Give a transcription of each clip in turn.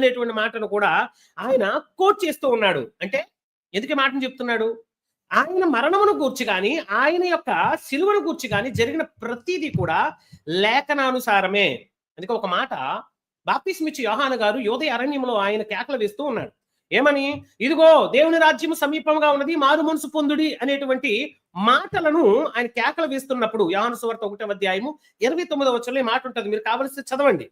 అనేటువంటి మాటను కూడా ఆయన కోట్ చేస్తూ ఉన్నాడు. అంటే ఎందుకు మాటను చెప్తున్నాడు? ఆయన మరణమును గూర్చి కానీ ఆయన యొక్క సిలువను గూర్చి కానీ జరిగిన ప్రతిదీ కూడా లేఖనానుసారమే. అందుకే ఒక మాట బాపిస్మిచ్చి యోహాన గారు యోదయ అరణ్యంలో ఆయన కేకలు వేస్తూ ఉన్నాడు. ఏమని? ఇదిగో దేవుని రాజ్యం సమీపంగా ఉన్నది మారు మనసు పొందుడి అనేటువంటి మాటలను ఆయన కేకలు వేస్తున్నప్పుడు యోహాను సువార్త ఒకటో అధ్యాయము ఇరవై తొమ్మిదో వచ్చంలో మాట ఉంటుంది. మీరు కావలసి చదవండి.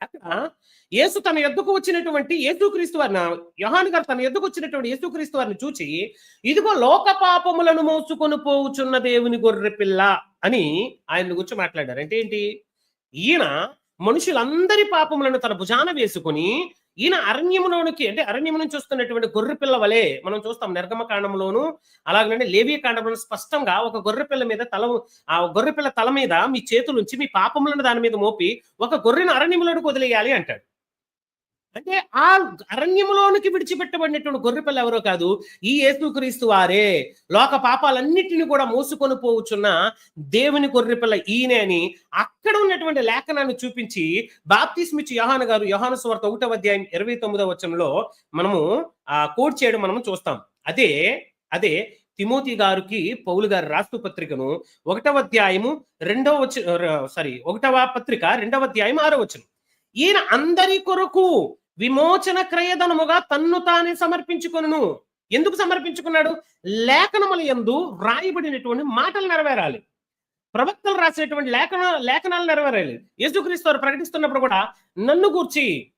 అక్కడ యేసు తన ఎద్దుకు వచ్చినటువంటి యేసుక్రీస్తు వారిని యోహాను గారు తన ఎద్దుకు వచ్చినటువంటి యేసుక్రీస్తు వారిని చూచి ఇదిగో లోక పాపములను మోసుకొని పోవుచున్న దేవుని గొర్రె పిల్ల అని ఆయన గురించి మాట్లాడారు. అంటే ఏంటి? ఈయన మనుషులందరి పాపములను తన భుజాన వేసుకుని ఈయన అరణ్యములోనికి అంటే అరణ్యం నుంచి వస్తున్నటువంటి గొర్రె పిల్ల వలె మనం చూస్తాం నిర్గమ కాండంలోను అలాగనే లేవి కాండంలో స్పష్టంగా ఒక గొర్రె పిల్ల మీద తల ఆ గొర్రె పిల్ల తల మీద మీ చేతులుంచి మీ పాపములను దాని మీద మోపి ఒక గొర్రెను అరణ్యములోనికి వదిలేయాలి అంటాడు. అంటే ఆ అరణ్యములోనికి విడిచిపెట్టబడినటువంటి గొర్రె పిల్ల ఎవరో కాదు ఈ యేసుక్రీస్తు వారే. లోక పాపాలన్నిటిని కూడా మోసుకొని పోవచ్చున్న దేవుని గొర్రెపిల్ల ఈయనే అని అక్కడ ఉన్నటువంటి లేఖనాన్ని చూపించి బాప్తిస్మిచ్చి యోహాను గారు యోహాను స్వార్త ఒకటవ అధ్యాయం ఇరవై తొమ్మిదవ వచనంలో మనము ఆ కోడ్ చేయడం మనము చూస్తాం. అదే అదే తిమోతి గారికి పౌలు గారు రాస్తు పత్రికను ఒకటవ అధ్యాయము రెండవ వచ్చ సారీ ఒకటవ పత్రిక రెండవ అధ్యాయం ఆరో వచనం. ఈయన అందరి కొరకు విమోచన క్రయధనముగా తన్ను తానే సమర్పించుకొనును. ఎందుకు సమర్పించుకున్నాడు? లేఖనముల యందు వ్రాయబడినటువంటి మాటలు నెరవేరాలి. ప్రవక్తలు రాసినటువంటి లేఖన లేఖనాలు నెరవేరాలి. యేసుక్రీస్తు వారు ప్రకటిస్తున్నప్పుడు కూడా నన్ను గూర్చి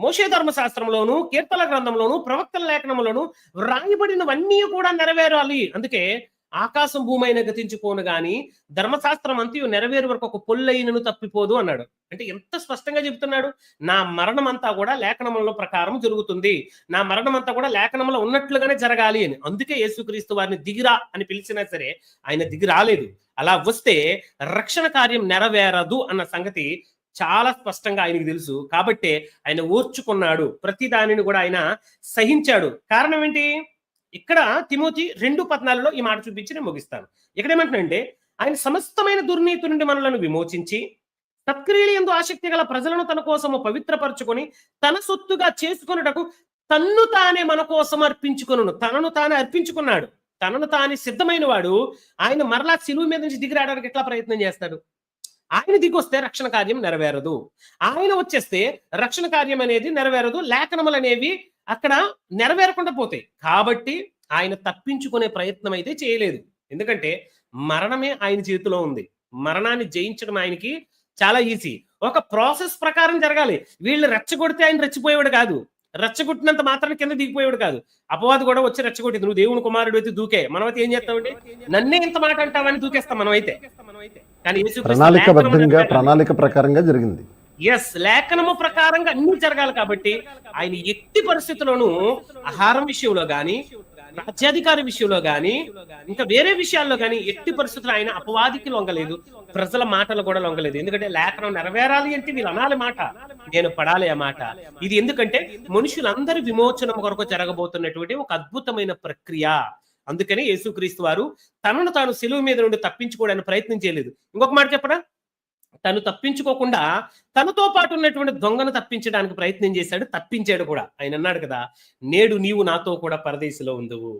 మోషే ధర్మశాస్త్రంలోను కీర్తన గ్రంథంలోను ప్రవక్తల లేఖనములోను వ్రాయబడినవన్నీ కూడా నెరవేరాలి. అందుకే ఆకాశం భూమి అయిన గతించిపోను గాని ధర్మశాస్త్రం అంతయు నెరవేరు వరకు ఒక పొల్లైనను తప్పిపోదు అన్నాడు. అంటే ఎంత స్పష్టంగా చెబుతున్నాడు నా మరణం అంతా కూడా లేఖనముల ప్రకారం జరుగుతుంది. నా మరణం అంతా కూడా లేఖనంలో ఉన్నట్లుగానే జరగాలి అని. అందుకే యేసుక్రీస్తు వారిని దిగిరా అని పిలిచినా సరే ఆయన దిగి రాలేదు. అలా వస్తే రక్షణ కార్యం నెరవేరదు అన్న సంగతి చాలా స్పష్టంగా ఆయనకి తెలుసు. కాబట్టే ఆయన ఓర్చుకున్నాడు. ప్రతి దానిని కూడా ఆయన సహించాడు. కారణం ఏంటి? ఇక్కడ తిమోతి రెండు పద్నాలుగులో ఈ మాట చూపించి నేను ముగిస్తాను. ఇక్కడ ఏమంటున్నానంటే ఆయన సమస్తమైన దుర్నీతి నుండి మనలను విమోచించి సత్క్రియలు ఎందు ఆసక్తి గల ప్రజలను తన కోసము పవిత్రపరచుకొని తన సొత్తుగా చేసుకొనుటకు తన్ను తానే మన కోసం అర్పించుకొను తనను తానే అర్పించుకున్నాడు. తనను తానే సిద్ధమైన వాడు ఆయన మరలా సిలువు మీద నుంచి దిగి రావడానికి ఎట్లా ప్రయత్నం చేస్తాడు? ఆయన దిగొస్తే రక్షణ కార్యం నెరవేరదు. ఆయన వచ్చేస్తే రక్షణ కార్యం అనేది నెరవేరదు. లేఖనములు అనేవి అక్కడ నెరవేరకుండా పోతాయి. కాబట్టి ఆయన తప్పించుకునే ప్రయత్నం అయితే చేయలేదు. ఎందుకంటే మరణమే ఆయన చేతిలో ఉంది. మరణాన్ని జయించడం ఆయనకి చాలా ఈజీ. ఒక ప్రాసెస్ ప్రకారం జరగాలి. వీళ్ళు రెచ్చగొడితే ఆయన రెచ్చిపోయేవాడు కాదు. రెచ్చగొట్టినంత మాత్రాన్ని కింద దిగిపోయేవాడు కాదు. అపవాది కూడా వచ్చి రెచ్చగొట్టింది. నువ్వు దేవుని కుమారుడు అయితే దూకే. మనం అయితే ఏం చేస్తామండి నన్నే ఇంత మాట అంటావని దూకేస్తాం మనం అయితే కానీ ప్రణాళికబద్ధంగా లేఖనం ప్రణాళిక ప్రకారంగా జరిగింది. ఎస్ లేఖనము ప్రకారంగా అన్ని జరగాలి కాబట్టి ఆయన ఎట్టి పరిస్థితుల్లోనూ ఆహారం విషయంలో గాని రాజ్యాధికారి విషయంలో గాని ఇంకా వేరే విషయాల్లో గాని ఎట్టి పరిస్థితులు ఆయన అపవాదికి లొంగలేదు. ప్రజల మాటలు కూడా లొంగలేదు. ఎందుకంటే లేఖనం నెరవేరాలి అంటే వీళ్ళు అనాలి మాట. నేను పడాలి ఆ మాట. ఇది ఎందుకంటే మనుషులందరి విమోచనం కొరకు జరగబోతున్నటువంటి ఒక అద్భుతమైన ప్రక్రియ. అందుకని యేసుక్రీస్తు వారు తనను తాను సెలువు మీద నుండి తప్పించుకోవడానికి ప్రయత్నం చేయలేదు. ఇంకొక మాట చెప్పడా తను తప్పించుకోకుండా తనతో పాటు ఉన్నటువంటి దొంగను తప్పించడానికి ప్రయత్నం చేశాడు తప్పించాడు కూడా. ఆయన అన్నాడు కదా నేడు నీవు నాతో కూడా పరదేశిలో ఉండవు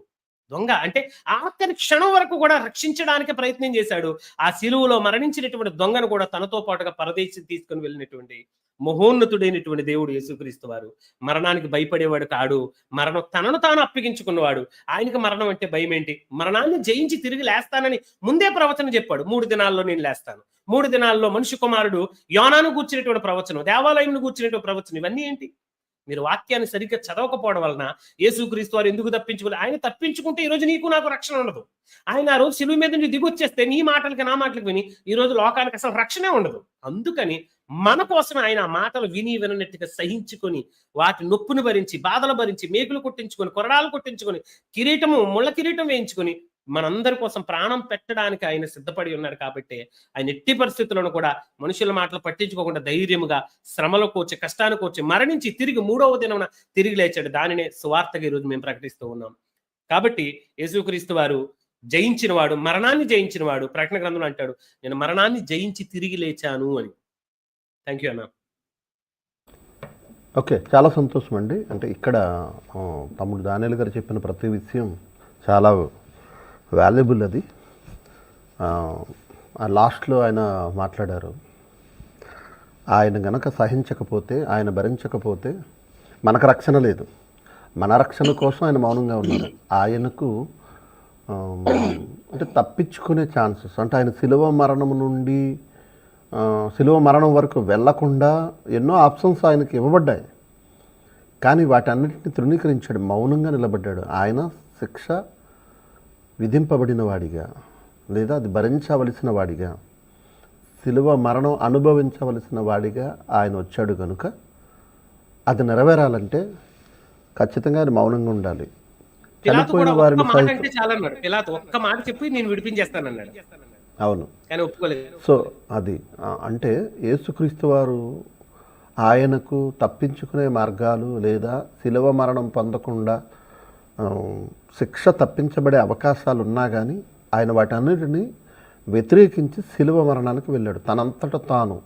దొంగ. అంటే ఆఖరి క్షణం వరకు కూడా రక్షించడానికి ప్రయత్నం చేశాడు. ఆ శిలువులో మరణించినటువంటి దొంగను కూడా తనతో పాటుగా పరదేశి తీసుకుని వెళ్ళినటువంటి మహోన్నతుడైనటువంటి దేవుడు యేసుక్రీస్తు వారు. మరణానికి భయపడేవాడు కాడు. మరణం తనను తాను అప్పగించుకున్నవాడు. ఆయనకి మరణం అంటే భయం ఏంటి? మరణాన్ని జయించి తిరిగి లేస్తానని ముందే ప్రవచనం చెప్పాడు. మూడు దినాల్లో నేను లేస్తాను. మూడు దినాల్లో మనిషి కుమారుడు యోనాను కూర్చునేటువంటి ప్రవచనం దేవాలయంను కూర్చునేటువంటి ప్రవచనం ఇవన్నీ ఏంటి? మీరు వాక్యాన్ని సరిగ్గా చదవకపోవడం వలన యేసుక్రీస్తు వారు ఎందుకు తప్పించుకోవాలి ఆయన తప్పించుకుంటే ఈ రోజు నీకు నాకు రక్షణ ఉండదు. ఆయన ఆ రోజు సిలువు మీద నుంచి దిగొచ్చేస్తే నీ మాటలకి నా మాటలకు విని ఈ రోజు లోకానికి అసలు రక్షణే ఉండదు. అందుకని మన కోసం ఆయన ఆ మాటలు విని విననట్టుగా సహించుకొని వాటి నొప్పును భరించి బాధలు భరించి మేకులు కొట్టించుకొని కొరడాలు కొట్టించుకొని కిరీటము ముళ్ళ కిరీటం వేయించుకొని మనందరి కోసం ప్రాణం పెట్టడానికి ఆయన సిద్ధపడి ఉన్నాడు కాబట్టి ఆయన ఎట్టి పరిస్థితులను కూడా మనుషుల మాటలు పట్టించుకోకుండా ధైర్యముగా శ్రమలకు వచ్చి కష్టానికి వచ్చి మరణించి తిరిగి మూడవ దినమున తిరిగి లేచాడు. దానినే సువార్తగా ఈరోజు మేము ప్రకటిస్తూ ఉన్నాం. కాబట్టి యేసుక్రీస్తు వారు జయించిన వాడు మరణాన్ని జయించిన వాడు ప్రకటన గ్రంథంలో అంటాడు నేను మరణాన్ని జయించి తిరిగి లేచాను అని. థ్యాంక్ యూ అన్న. ఓకే చాలా సంతోషం అండి అంటే ఇక్కడ తమ్ముడు దానియల్ గారు చెప్పిన ప్రతి విషయం చాలా వాల్యుబుల్ అది. ఆ, లాస్ట్లో ఆయన మాట్లాడారు. ఆయన గనక సహించకపోతే ఆయన భరించకపోతే మనకు రక్షణ లేదు. మన రక్షణ కోసం ఆయన మౌనంగా ఉన్నారు. ఆయనకు అంటే తప్పించుకునే ఛాన్సెస్ అంటే ఆయన శిలువ మరణం నుండి సిలువ శిలువ మరణం వరకు వెళ్ళకుండా ఎన్నో ఆప్షన్స్ ఆయనకి ఇవ్వబడ్డాయి. కానీ వాటన్నిటిని తృణీకరించాడు మౌనంగా నిలబడ్డాడు. ఆయన శిక్ష విధింపబడిన వాడిగా లేదా అది భరించవలసిన వాడిగా శిలువ మరణం అనుభవించవలసిన వాడిగా ఆయన వచ్చాడు కనుక అది నెరవేరాలంటే ఖచ్చితంగా ఆయన మౌనంగా ఉండాలి. చనిపోయిన వారిని ఒక్క మాట చెప్పి నేను విడిపించేస్తానన్నాడు. అవును. సో అది అంటే యేసుక్రీస్తు వారు ఆయనకు తప్పించుకునే మార్గాలు లేదా శిలువ మరణం పొందకుండా శిక్ష తప్పించబడే అవకాశాలు ఉన్నా కానీ ఆయన వాటన్నిటిని వ్యతిరేకించి శిలువ మరణానికి వెళ్ళాడు. తనంతట తాను.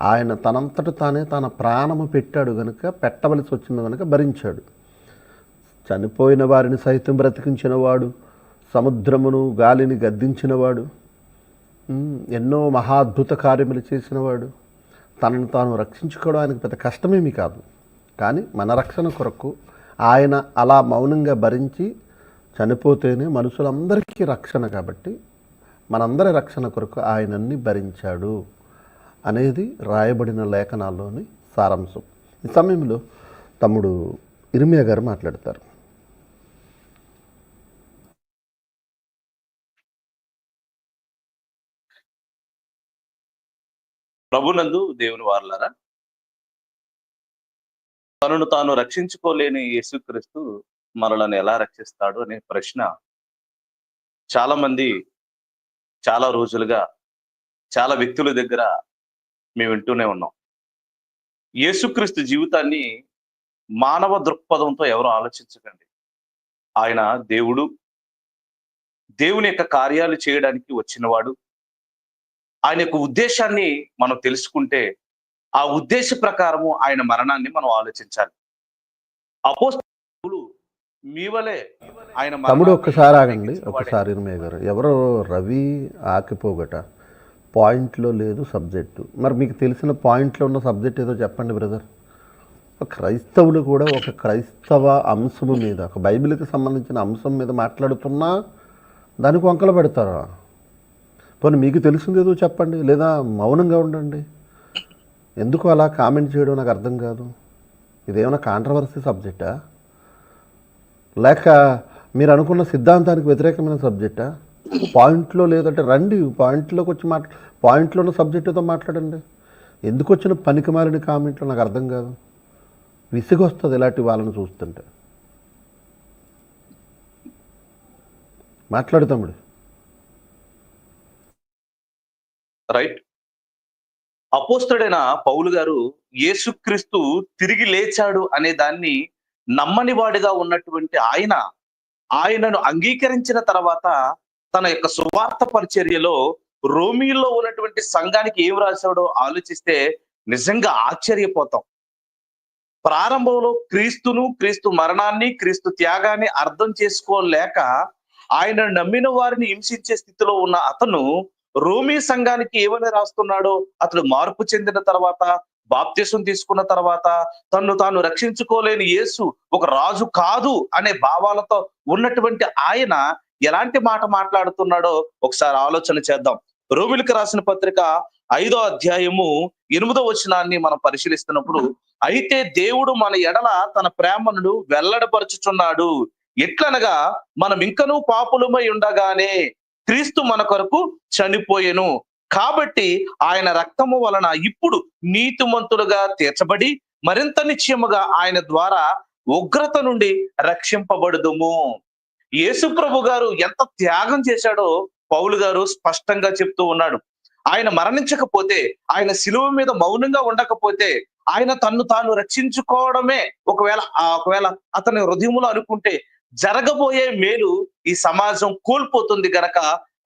ఆయన తనంతట తానే తన ప్రాణము పెట్టాడు కనుక పెట్టవలసి వచ్చింది కనుక భరించాడు. చనిపోయిన వారిని సైతం బ్రతికించినవాడు సముద్రమును గాలిని గద్దించినవాడు ఎన్నో మహాద్భుత కార్యములు చేసినవాడు తనను తాను రక్షించుకోవడం ఆయనకు పెద్ద కష్టమేమీ కాదు. కానీ మన రక్షణ కొరకు ఆయన అలా మౌనంగా భరించి చనిపోతేనే మనుషులందరికీ రక్షణ కాబట్టి మనందరి రక్షణ కొరకు ఆయనన్ని భరించాడు అనేది రాయబడిన లేఖనాల్లోని సారాంశం. ఈ సమయంలో తమ్ముడు ఇరిమియా గారు మాట్లాడతారు. ప్రభునందు దేవుని వారలారా తనను తాను రక్షించుకోలేని యేసుక్రీస్తు మనలను ఎలా రక్షిస్తాడు అనే ప్రశ్న చాలా మంది చాలా రోజులుగా చాలా వ్యక్తుల దగ్గర మేము వింటూనే ఉన్నాం. యేసుక్రీస్తు జీవితాన్ని మానవ దృక్పథంతో ఎవరు ఆలోచించకండి. ఆయన దేవుడు. దేవుని యొక్క కార్యాలు చేయడానికి వచ్చినవాడు. ఆయన యొక్క ఉద్దేశాన్ని మనం తెలుసుకుంటే ఆ ఉద్దేశ ప్రకారము ఆయన మరణాన్ని మనం ఆలోచించాలి. అపోస్తులు మీ వలె ఆయన తమ్ముడు ఒక్కసారి ఆగండి. ఒకసారి గారు. ఎవరో రవి ఆకిపోగట. పాయింట్లో లేదు సబ్జెక్టు. మరి మీకు తెలిసిన పాయింట్లో ఉన్న సబ్జెక్ట్ ఏదో చెప్పండి బ్రదర్. క్రైస్తవులు కూడా ఒక క్రైస్తవ అంశము మీద ఒక బైబిల్కి సంబంధించిన అంశం మీద మాట్లాడుతున్నా దానికి వంకలు పెడతారా? పోనీ మీకు తెలిసింది ఏదో చెప్పండి లేదా మౌనంగా ఉండండి. ఎందుకు అలా కామెంట్ చేయడం నాకు అర్థం కాదు? ఇదేమైనా కాంట్రవర్సీ సబ్జెక్టా లేక మీరు అనుకున్న సిద్ధాంతానికి వ్యతిరేకమైన సబ్జెక్టా పాయింట్లో లేదంటే రండి పాయింట్లోకి వచ్చి మాట్లా పాయింట్లో ఉన్న సబ్జెక్టుతో మాట్లాడండి. ఎందుకు వచ్చిన పనికి మారిన కామెంట్లు నాకు అర్థం కాదు? విసిగొస్తుంది ఇలాంటి వాళ్ళని చూస్తుంటే. మాట్లాడు తమ్ముడు. రైట్ అపోస్తుడైన పౌలు గారు యేసుక్రీస్తు తిరిగి లేచాడు అనే దాన్ని నమ్మని వాడిగా ఉన్నటువంటి ఆయన ఆయనను అంగీకరించిన తర్వాత తన యొక్క సువార్త పరిచర్యలో రోమిల్లో ఉన్నటువంటి సంఘానికి ఏం రాశాడో ఆలోచిస్తే నిజంగా ఆశ్చర్యపోతాం. ప్రారంభంలో క్రీస్తును క్రీస్తు మరణాన్ని క్రీస్తు త్యాగాన్ని అర్థం చేసుకోలేక ఆయన నమ్మిన వారిని హింసించే స్థితిలో ఉన్న అతను రోమీ సంఘానికి ఏమని రాస్తున్నాడో అతడు మార్పు చెందిన తర్వాత బాప్త్యసం తీసుకున్న తర్వాత తను తాను రక్షించుకోలేని యేసు ఒక రాజు కాదు అనే భావాలతో ఉన్నటువంటి ఆయన ఎలాంటి మాట మాట్లాడుతున్నాడో ఒకసారి ఆలోచన చేద్దాం. రోమిలకు రాసిన పత్రిక ఐదో అధ్యాయము ఎనిమిదో వచనాన్ని మనం పరిశీలిస్తున్నప్పుడు అయితే దేవుడు మన ఎడల తన ప్రేమను వెల్లడపరుచుచున్నాడు. ఎట్లనగా మనం ఇంకనూ పాపులమై ఉండగానే క్రీస్తు మన కొరకు చనిపోయెను. కాబట్టి ఆయన రక్తము వలన ఇప్పుడు నీతిమంతులుగా తీర్చబడి మరింత నిశ్చయముగా ఆయన ద్వారా ఉగ్రత నుండి రక్షింపబడుదుము. యేసు ప్రభు గారు ఎంత త్యాగం చేశాడో పౌలు గారు స్పష్టంగా చెప్తూ ఉన్నాడు. ఆయన మరణించకపోతే ఆయన శిలువ మీద మౌనంగా ఉండకపోతే ఆయన తన్ను తాను రక్షించుకోవడమే. ఒకవేళ ఆ ఒకవేళ అతని హృదయములో అనుకుంటే జరగబోయే మేలు ఈ సమాజం కోల్పోతుంది గనక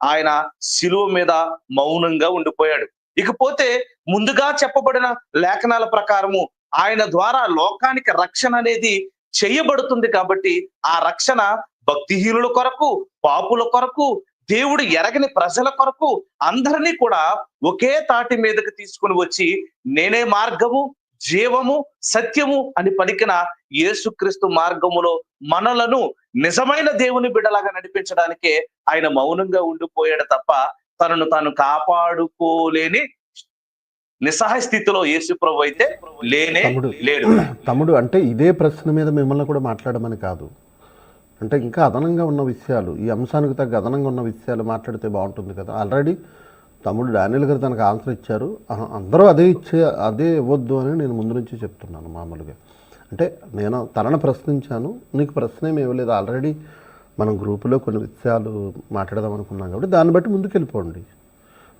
ఆయన శిలువ మీద మౌనంగా ఉండిపోయాడు. ఇకపోతే ముందుగా చెప్పబడిన లేఖనాల ప్రకారము ఆయన ద్వారా లోకానికి రక్షణ అనేది చేయబడుతుంది కాబట్టి ఆ రక్షణ భక్తిహీనుల కొరకు పాపుల కొరకు దేవుడు ఎరగని ప్రజల కొరకు అందరినీ కూడా ఒకే తాటి మీదకి తీసుకుని వచ్చి నేనే మార్గము జీవము సత్యము అని పలికిన యేసుక్రీస్తు మార్గములో మనలను నిజమైన దేవుని బిడ్డలాగా నడిపించడానికే ఆయన మౌనంగా ఉండిపోయాడు తప్ప తనను తాను కాపాడుకోలేని నిస్సహాయ స్థితిలో యేసు ప్రభు అయితే లేనే తమ్ముడు లేడు. తమ్ముడు అంటే ఇదే ప్రశ్న మీద మిమ్మల్ని కూడా మాట్లాడమని కాదు. అంటే ఇంకా అదనంగా ఉన్న విషయాలు ఈ అంశానికి తగ్గ అదనంగా ఉన్న విషయాలు మాట్లాడితే బాగుంటుంది కదా. ఆల్రెడీ తమ్ముడు డానియల్ గారు తనకు ఆన్సర్ ఇచ్చారు. అందరూ అదే ఇచ్చే అదే ఇవ్వద్దు అని నేను ముందు నుంచి చెప్తున్నాను మామూలుగా. అంటే నేను తనను ప్రశ్నించాను. నీకు ప్రశ్న ఏమి ఇవ్వలేదు. ఆల్రెడీ మనం గ్రూపులో కొన్ని విషయాలు మాట్లాడదాం అనుకున్నాం కాబట్టి దాన్ని బట్టి ముందుకు వెళ్ళిపోండి.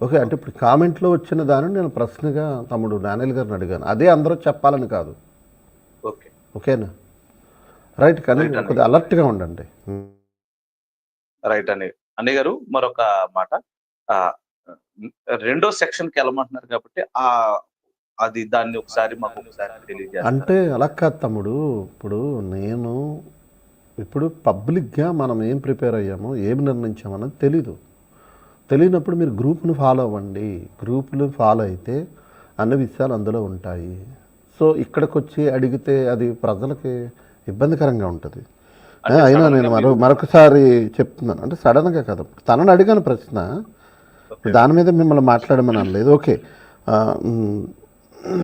ఓకే అంటే ఇప్పుడు కామెంట్లో వచ్చిన దానిని నేను ప్రశ్నగా తమ్ముడు డానియల్ గారిని అడిగాను. అదే అందరూ చెప్పాలని కాదు. ఓకే. ఓకేనా? రైట్ కానీ. కొద్దిగా అలర్ట్గా ఉండండి. రైట్ అని అన్నయ్య గారు మరొక మాట. రెండో సెక్షన్కి వెళ్ళమంటున్నారు కాబట్టి ఆ అది దాన్ని ఒకసారి మాకు ఒకసారి అంటే అలా కాదు తమ్ముడు. ఇప్పుడు నేను ఇప్పుడు పబ్లిక్గా మనం ఏం ప్రిపేర్ అయ్యామో ఏం నిర్ణయించామన్నది తెలీదు. తెలియనప్పుడు మీరు గ్రూప్ను ఫాలో అవ్వండి. గ్రూపులు ఫాలో అయితే అన్ని విషయాలు అందులో ఉంటాయి. సో ఇక్కడికి వచ్చి అడిగితే అది ప్రజలకి ఇబ్బందికరంగా ఉంటుంది. అయినా నేను మరో మీరు- మరొకసారి చెప్తున్నాను. అంటే సడన్గా కదా. తనని అడిగాను ప్రశ్న. దాని మీద మిమ్మల్ని మాట్లాడమని అనలేదు. ఓకే. ఆ,